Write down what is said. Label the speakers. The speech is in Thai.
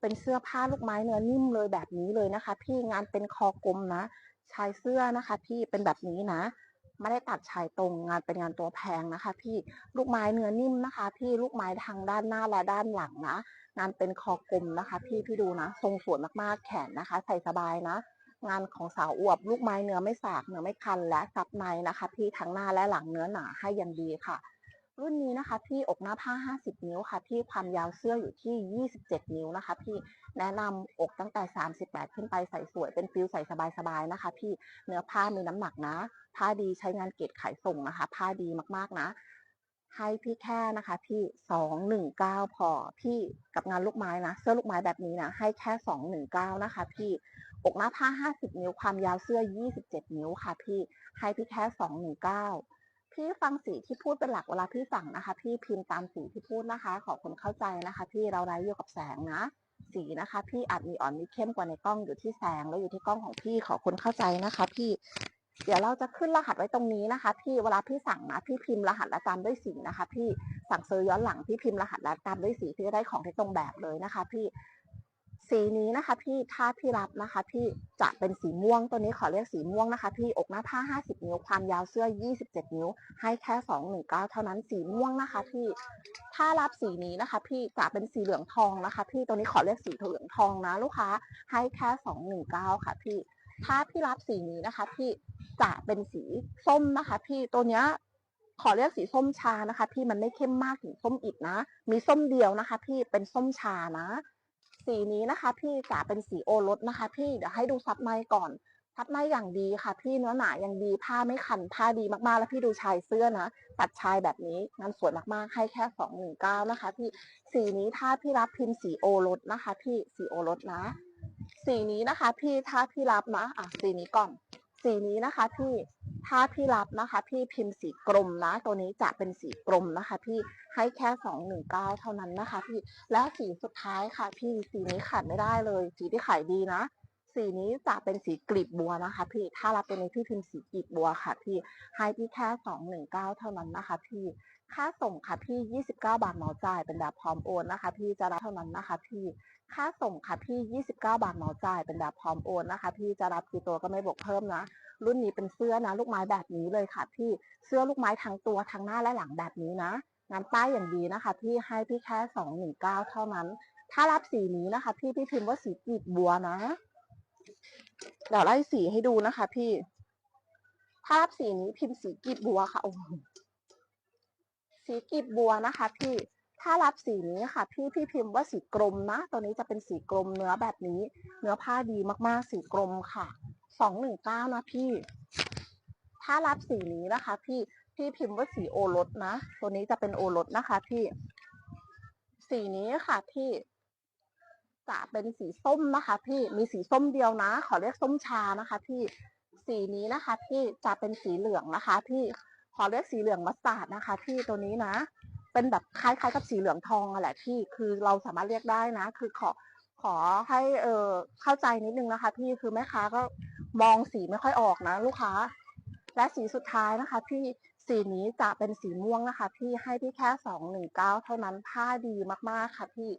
Speaker 1: เป็นเสื้อผ้าลูกไม้เนื้อนิ่มเลยแบบนี้เลยนะคะ พี่งานเป็นคอกลมนะชายเสื้อนะคะ พี่เป็นแบบนี้นะไม่ได้ตัดชายตรงงานเป็นงานตัวแพงนะคะ พี่ลูกไม้เนื้อนิ่มนะคะ พี่ลูกไม้ทางด้านหน้าและด้านหลังนะงานเป็นคอกลมนะคะ พี่พี่ดูนะทรงสวยมากๆแขนนะคะ ใส่สบายนะ งานของสาวอวบ ลูกไม้เนื้อไม่สากเนื้อไม่คันและซับในนะคะ พี่ทั้งหน้าและหลังเนื้อหนาให้อย่างดีค่ะ รุ่นนี้นะคะพี่อกหน้าผ้า 50 นิ้วค่ะพี่ความยาวเสื้ออยู่ที่ 27 นิ้วนะคะ พี่แนะนำอกตั้งแต่ 38 ขึ้นไปใส่สวยเป็นฟิลใส่สบายๆนะคะ พี่เนื้อผ้ามีน้ำหนักนะ ผ้าดีใช้งานเกรดขายส่งนะคะ ผ้าดีมากๆนะให้พี่แค่นะคะ พี่สองหนึ่งเก้าพอพี่กับงานลูกไม้นะเสื้อลูกไม้แบบนี้นะให้แค่สองหนึ่งเก้านะคะ พี่อกหน้าผ้าห้าสิบนิ้วความยาวเสื้อยี่สิบเจ็ดนิ้วค่ะ พี่ให้พี่แค่สองหนึ่งเก้า พี่ฟังสีที่พูดเป็นหลักเวลาพี่สั่งนะคะ พี่พิมพ์ตามสีที่พูดนะคะ ขอคนเข้าใจนะคะ พี่เราไร้อยู่กับแสงนะ สีนะคะ พี่อาจมีอ่อนมีเข้มกว่าในกล้องอยู่ที่แสงแล้วอยู่ที่กล้องของพี่ขอคนเข้าใจนะคะ พี่เดี๋ยวเราจะขึ้นรหัสไว้ตรงนี้นะคะ พี่เวลาพี่สั่งนะพี่พิมพ์รหัสและตามด้วยสีนะคะ พี่สั่งซื้อย้อนหลังพี่พิมพ์รหัสและตามด้วยสีพี่จะได้ของที่ตรงแบบเลยนะคะ พี่ สีนี้นะคะพี่ถ้าพี่รับนะคะพี่จะเป็นสีม่วงตัวนี้ขอเรียกสีม่วงนะคะพี่อกหน้าผ้า 50 นิ้วความยาวเสื้อ 27 นิ้ว ให้แค่ 219 เท่านั้นสีม่วงนะคะพี่ถ้ารับสีนี้นะคะพี่จะเป็นสีเหลืองทองนะคะ พี่ตัวนี้ขอเรียกสีเหลืองทองนะลูกค้าให้แค่ 219 ค่ะพี่ ถ้าพี่รับสีนี้นะคะ พี่จะเป็นสีส้มนะคะ พี่ตัวเนี้ยขอเรียกสีส้มชานะคะ พี่มันไม่เข้มมากถึงส้มอิดนะ มีส้มเดียวนะคะ พี่เป็นส้มชานะ สีนี้นะคะพี่จะเป็นสีโอรสนะคะ พี่เดี๋ยวให้ดูซับในก่อนซับในอย่างดีค่ะ พี่เนื้อหนาอย่างดีผ้าไม่คันผ้าดีมากๆ แล้วพี่ดูชายเสื้อนะตัดชายแบบนี้งานสวยมากๆ ให้แค่สองหนึ่งเก้านะคะ พี่สีนี้ถ้าพี่รับพิมพ์สีโอรสนะคะ พี่สีโอรสนะ สีนี้นะคะ พี่ถ้าพี่รับนะอะสีนี้ก่อน สีนี้นะคะ พี่ ถ้าพี่รับนะคะพี่พิมพ์สีกลมนะ ตัวนี้จะเป็นสีกลมนะคะ พี่ให้แค่สองหนึ่งเก้าเท่านั้นนะคะ พี่และสีสุดท้ายค่ะ พี่สีนี้ขาดไม่ได้เลย สีที่ขายดีนะสีนี้จะเป็นสีกลีบบัวนะคะ พี่ ถ้ารับตัวนี้พี่พิมพ์สีกลีบบัวค่ะ พี่ ให้พี่แค่สองหนึ่งเก้าเท่านั้นนะคะ พี่ ค่าส่งค่ะพี่ยี่สิบเก้าบาทเหมาจ่ายเป็นแบบพร้อมโอนนะคะ พี่จะรับเท่านั้นนะคะ พี่ ค่าส่งค่ะพี่ 29 บาทเหมาจ่ายเป็นแบบพร้อมโอนนะคะ พี่จะรับกี่ตัวก็ไม่บวกเพิ่มนะ รุ่นนี้เป็นเสื้อนะ ลูกไม้แบบนี้เลยค่ะพี่ เสื้อลูกไม้ทั้งตัวทั้งหน้าและหลังแบบนี้นะงานป้ายอย่างดีนะคะ พี่ให้พี่แค่ 219 เท่านั้น ถ้ารับสีนี้นะคะ พี่พี่พิมพ์ว่าสีกีบบัวนะ เดี๋ยวไล่สีให้ดูนะคะ พี่ ถ้ารับสีนี้พิมพ์สีกีบบัวค่ะโอ้ สีกีบบัวนะคะ พี่ถ้ารับสีนี้ค่ะ พี่พี่พิมพ์ว่าสีกรมนะ ตัวนี้จะเป็นสีกรมเนื้อแบบนี้ เนื้อผ้าดีมากๆ สีกรมค่ะสองหนึ่งเก้านะพี่ ถ้ารับสีนี้นะคะ พี่พี่พิมพ์ว่าสีโอรสนะ ตัวนี้จะเป็นโอรสนะคะ พี่ สีนี้ค่ะพี่จะเป็นสีส้มนะคะ พี่มีสีส้มเดียวนะ ขอเรียกส้มชานะคะ พี่สีนี้นะคะ พี่จะเป็นสีเหลืองนะคะ พี่ ขอเรียกสีเหลืองมัสตาร์ดนะคะ พี่ตัวนี้นะ เป็นแบบคล้ายๆกับสีเหลืองทองอะแหละพี่คือเราสามารถเรียกได้นะ คือขอขอให้เออเข้าใจนิดนึงนะคะ พี่คือแม่ค้าก็มองสีไม่ค่อยออกนะ ลูกค้า และสีสุดท้ายนะคะ พี่สีนี้จะเป็นสีม่วงนะคะ พี่ให้พี่แค่สองหนึ่งเก้าเท่านั้นผ้าดีมากๆค่ะพี่